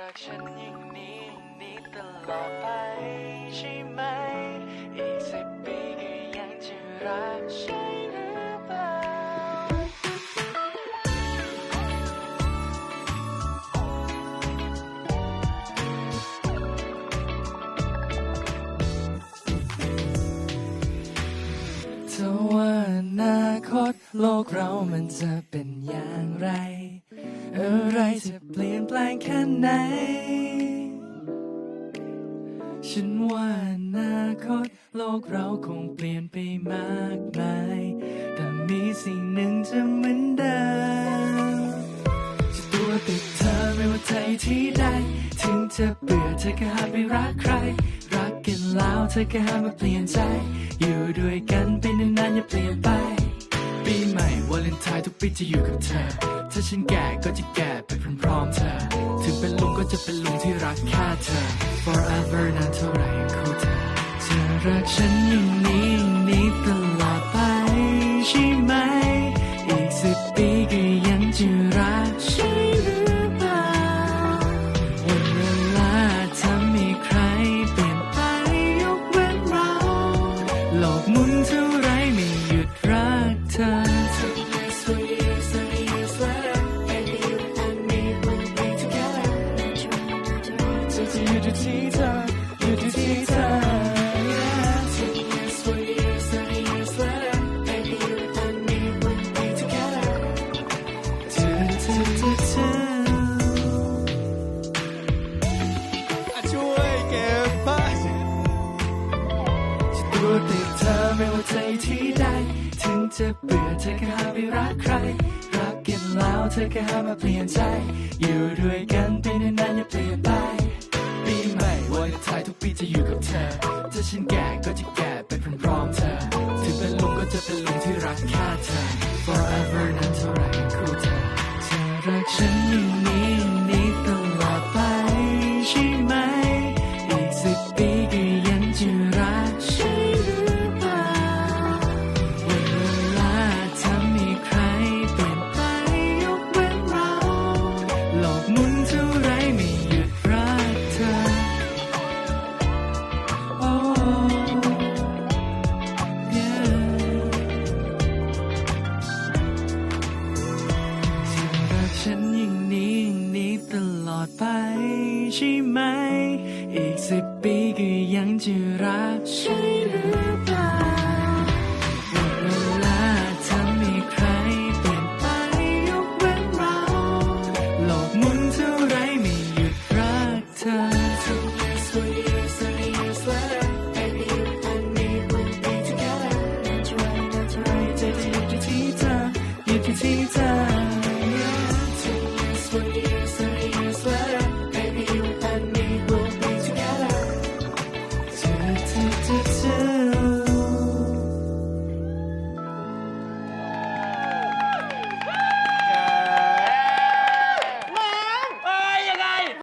รักฉันอย่างนี้อย่างนี้ตลอดไปใช่ไหม อีกสิบปีก็ยังจะรักใช่หรือเปล่าเธอว่าอนาคตโลกเรามันจะเป็นอย่างไร อะไรจะเปลี่ยนแปลงแค่ไหน ฉันว่าอนาคตโลกเราคงเปลี่ยนไปมากมาย แต่มีสิ่งหนึ่งจะเหมือนเดิม จะตัวติดเธอไม่ว่าเธออยู่ที่ใด ถึงจะเบื่อเธอก็หาไปรักใคร รักกันแล้วเธอก็หามาเปลี่ยนใจ อยู่ด้วยกันเป็นนานๆอย่าเปลี่ยนไป ปีจะอยู่กับเธอ ถ้าฉันแก่ก็จะแก่ไปพร้อมๆเธอ ถึงเป็นลุงก็จะเป็นลุงที่รักแค่เธอ forever นานเท่าไหร่ยังคู่เธอเธอรักฉันอย่างนี้ อยู่ที่ที่เธออยู่ที่ที่เธอเธอเธอเธอเธอช่วยเก็บไปตัวติดเธอไม่ว่าเธออยู่ที่ใดถึงจะเบื่อเธอก็หาไปรักใคร รักกันแล้วเธอก็หามาเปลี่ยนใจ อยู่ด้วยกันไปนานๆอย่าเปลี่ยนไป ปีใหม่วันไทายทุกปีจะอยู่กับเธอถ้าฉันแก่ก็จะแก่ไปพร้อมๆเธอ ถึงเป็นลุงก็จะเป็นลุงที่รักแค่เธอ forever นั้นเท่าไรคู่เธอเธอรักฉันอย่างนี้อย่าง ดไปใช่ไหม อีกสิบปีก็ยังจะรักใช่หรือเปล่าวันเวลาทำให้ใครเปลี่ยนไปยกเว้นเรา โลกหมุนเท่าไรไม่หยุดรักเธอจะอยู่ที่เธออยู่ที่ที่เธอ